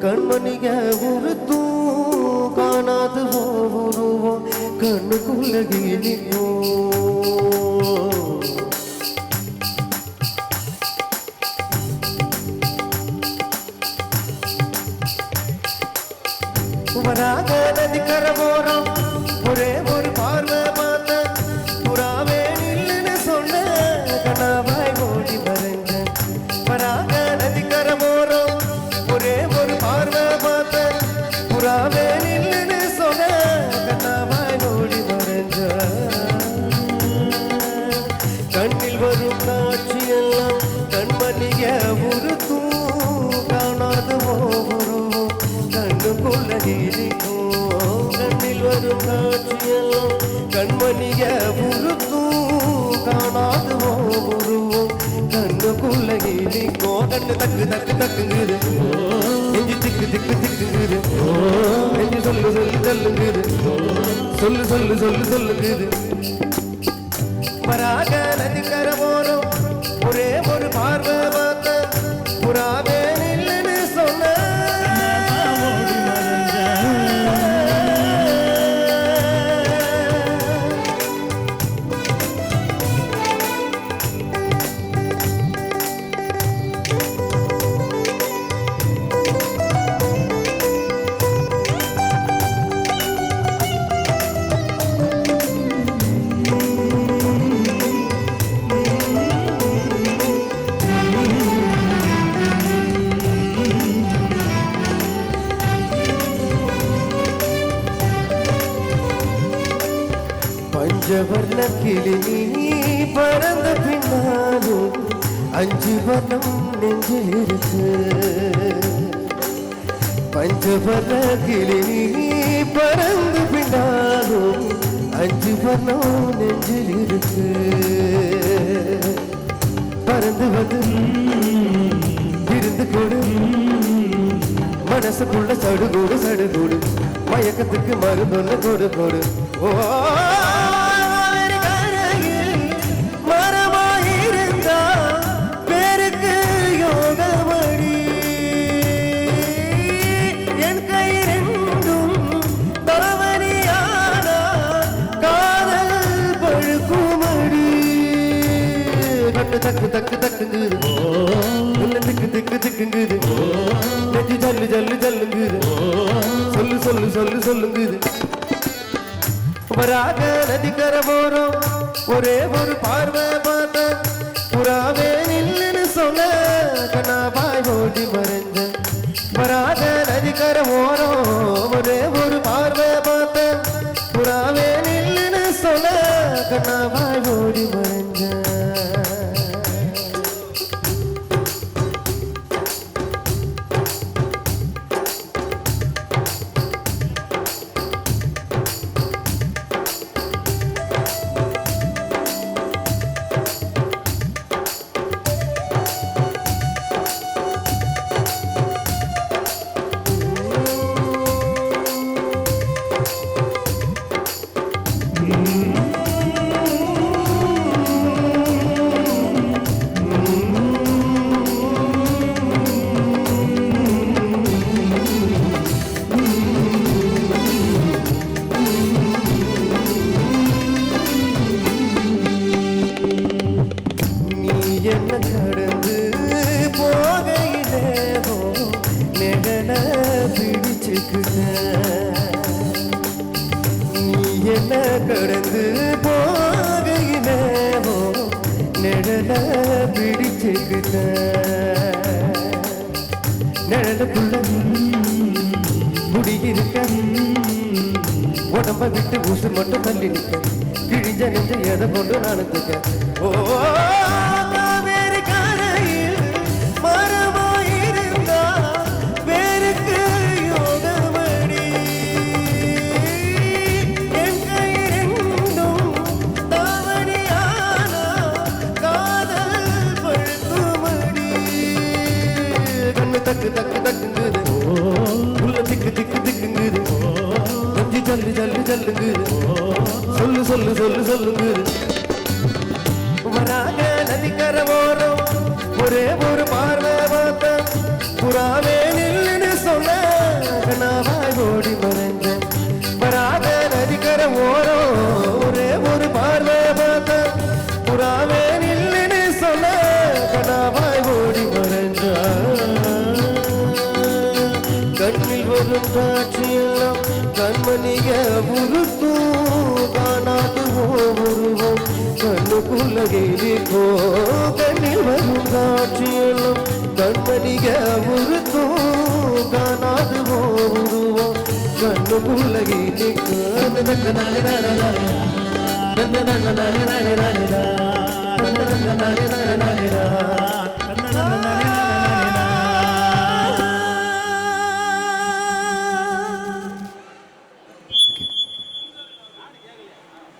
கண்மணிக உறுத்தும். காணாது உருவோம் கண்ணுக்குள்ள நிற்கும் வராக நதி போறோம். ஒரே ஒரு பார்வை கண்மணிய உருத்தும் காணாத ஓருவோம் கண்ணுக்குள்ள இருக்கும் கண்ணில் வரும் காட்சியெல்லாம் கண்மணிய உருத்தும் காணாத ஓருவோம் கண்ணுக்குள்ள இருக்கும் கண்ணு தக்கு தக்கு தக்குங்குது நெஞ்சு திக்கு திக்கு திக்குங்குது நெஞ்சு சொல்லு சொல்லு சொல்லுங்குது சொல்லு சொல்லு சொல்லு சொல்லுங்குது வராக நதிக்கர போறோம் பஞ்சவர்ண கிளி நீ பறந்த பின்னாலும் அஞ்சு வர்ணம் நெஞ்சில் இருக்கு பஞ்சவர்ண கிளி நீ பறந்து பின்னாலும் அஞ்சு வர்ணம் நெஞ்சில் இருக்கு பறந்து வந்து இருந்து கொடு மனசுக்குள்ள சடுகோடு சடுகோடு மயக்கத்துக்கு மருந்தொன்னு கொடு கொடு ஓ தக்கு தக்கு தக்குங்குது. உள்ள திக்கு திக்கு திக்குங்குது. நெஞ்சு ஜல்லு ஜல்லு ஜல்லுங்குது. சொல்லு சொல்லு சொல்லு சொல்லுங்குது. வராக நதிக்கர போறோம். ஒரே ஒரு பார்வை பார்த்த புறாவே நில்லுன்னு சொல்ல கண்ணா பாய் ஓடி மறைஞ்ச வராக நதிக்கர போறோம். ஒரே ஒரு பார்வை பார்த்த புறாவே நில்லுன்னு சொல்ல கண்ணா பாய் ஓடி மறைஞ்ச நீ என்ன கடந்து போகையிலேவோ நெடல பிடிச்சுக்கிட்ட நிழலுக்குள்ள குடியிருக்க உடம்ப விட்டு ஊசு மட்டும் தள்ளி நிற்க கிழிஞ்ச நெஞ்ச எதை கொண்டு நடந்துக்க? ஓ சொல்லுங்க வராக நதிக்கர ஓரம் ஒரே ஒரு பார்வை பார்த்த புறாவே நில்லுன்னு சொல்ல கண்ணாவாய் ஓடி மறைந்த வராக நதிக்கர ஓரம் ஒரே ஒரு பார்வை பார்த்த புறாவே நில்லுன்னு சொல்ல கண்ணாவாய் ஓடி மறைந்த. கண்ணில் வரும் காட்சியெல்லாம் கண்மணிய உருத்தும் காணாத உருவம் கண்ணுக்குள்ளகிரிக்கோ கண்ணில் வரும் காட்சியெல்லாம் கண்மணிக முறுத்தோ காணாது உருவம் கண்ணுக்குள்ளகிரிக்கோ நந்த நந்த நந்த நந்த நந்த நந்த நந்த